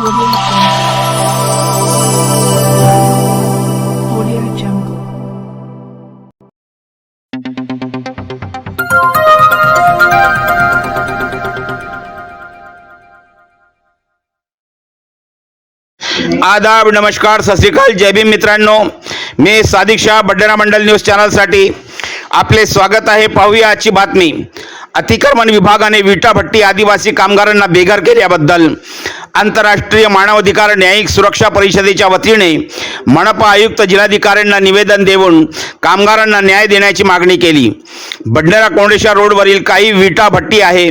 आदाब नमस्कार सत श्रीकाल जय भीम मित्रांनो. मी सादिक शाह बड्डेरा मंडल न्यूज चॅनलसाठी आपले स्वागत आहे. पाहूया आजची बातमी. अतिक्रमण विभागाने विटा भट्टी आदिवासी कामगारांना बेघर केल्याबद्दल. आंतरराष्ट्रीय मानवाधिकार न्यायिक सुरक्षा परिषदेच्या वतीने मनपा आयुक्त जिल्हाधिकाऱ्यांना निवेदन देऊन कामगारांना न्याय देण्याची मागणी केली. बडनेरा कोंडेश्वर रोडवरील काही विटा भट्टी आहे.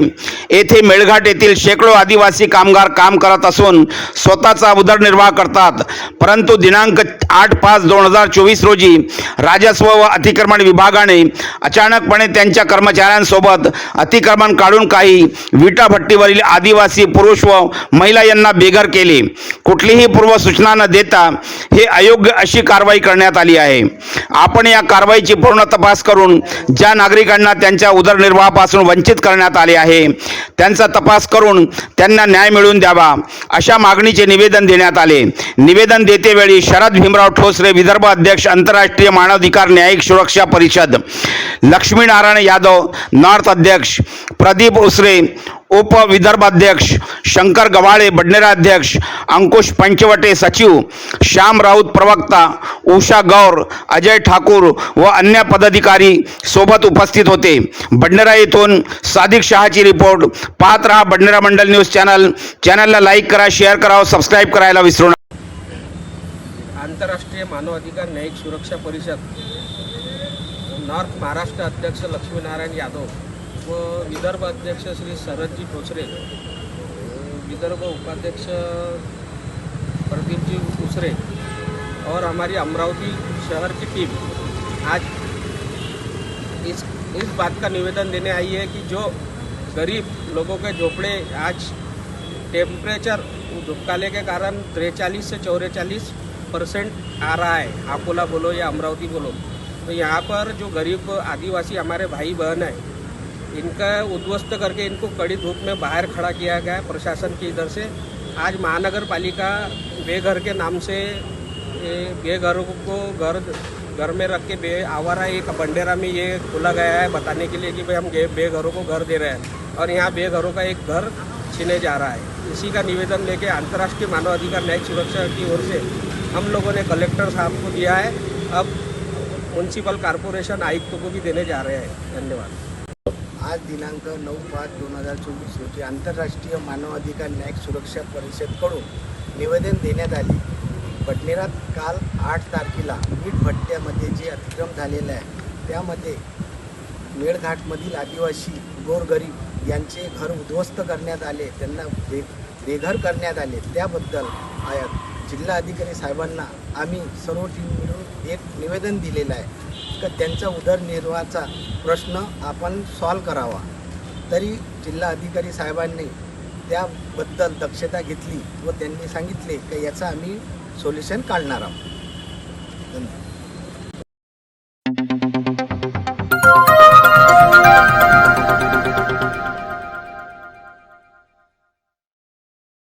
येथे मेळघाट येथील शेकडो आदिवासी कामगार काम करत असून स्वतःचा उदरनिर्वाह करतात. परंतु दिनांक आठ पाच दोन हजार चोवीस रोजी राजस्व व अतिक्रमण विभागाने अचानकपणे त्यांच्या कर्मचाऱ्यांसोबत अतिक्रमण काढून काही विटाभट्टीवरील आदिवासी पुरुष व महिला यांना बेघर केले. कुठलीही पूर्वसूचना न देता हे अयोग्य अशी कारवाई करण्यात आली आहे. आपण या कारवाईची पूर्ण तपास करून ज्या नागरिकांना त्यांच्या उदरनिर्वाहापासून वंचित करण्यात आले आहे त्यांचा तपास करून त्यांना न्याय मिळवून द्यावा अशा मागणीचे निवेदन देण्यात आले. निवेदन देतेवेळी शरद भीमराव ठोसरे विदर्भ अध्यक्ष आंतरराष्ट्रीय मानवाधिकार न्यायिक सुरक्षा परिषद लक्ष्मीनारायण यादव नॉर्थ अध्यक्ष प्रदीप उसरे उप विदर्भाध्यक्ष शंकर गव्हाळे बडनेरा अध्यक्ष अंकुश पंचवटे सचिव श्याम राऊत प्रवक्ता उषा गौर अजय ठाकूर व अन्य पदाधिकारी सोबत उपस्थित होते. बडनेरा येथून सादिक शहाची रिपोर्ट. पाहत रहा बडनेरा मंडल न्यूज चॅनल. चॅनलला लाईक करा शेअर करा सबस्क्राईब करायला विसरू नका. आंतरराष्ट्रीय मानवाधिकार न्यायिक सुरक्षा परिषद नॉर्थ महाराष्ट्र अध्यक्ष लक्ष्मीनारायण यादव व विदर्भ अध्यक्ष श्री शरदजी ठोसरे विदर्भ उपाध्यक्ष प्रदीपजी उसरे और हमारी अमरावती शहर की टीम आज इस इस बात का निवेदन देने आई है कि जो गरीब लोगों के झोपड़े आज टेम्परेचर धुपकाले के कारण तिरचालीस से चौरेचालीस परसेंट आ रहा है। अकोला बोलो या अमरावती बोलो। तो यहाँ पर जो गरीब आदिवासी हमारे भाई बहन हैं इनका उद्ध्वस्त करके इनको कड़ी धूप में बाहर खड़ा किया गया प्रशासन की इधर से। आज महानगर पालिका बेघर के नाम से बेघरों को घर घर में रख के बे आवारा एक बंडेरा में ये खोला गया है। बताने के लिए कि भाई हम बेघरों को घर दे रहे हैं और यहाँ बेघरों का एक घर छीने जा रहा है। इसी का निवेदन लेके अंतर्राष्ट्रीय मानवाधिकार न्यायिक सुरक्षा की ओर से हम लोगों ने कलेक्टर साहब को दिया है। अब म्यूनसिपल कॉरपोरेशन आयुक्त को भी देने जा रहे हैं। धन्यवाद। आज दिनांक नऊ पाच दोन हजार चोवीस रोजी आंतरराष्ट्रीय मानवाधिकार न्यायिक सुरक्षा परिषदकडून निवेदन देण्यात आले. बडनेरात काल आठ तारखेला वीट भट्ट्यामध्ये जे अतिक्रम झालेलं आहे त्यामध्ये मेळघाटमधील आदिवासी गोरगरीब यांचे घर उद्ध्वस्त करण्यात आले त्यांना बे बेघर करण्यात आले. त्याबद्दल आया जिल्हा अधिकारी साहेबांना आम्ही सर्व टीम मिळून एक निवेदन दिलेलं आहे. का त्यांचा उदरनिर्वाहाचा प्रश्न आपण सॉल्व करावा. तरी जिल्हा अधिकारी साहेबांनी त्याबद्दल दक्षता घेतली व त्यांनी सांगितले की याचं आम्ही सोल्युशन काढणार आहोत. धन्यवाद.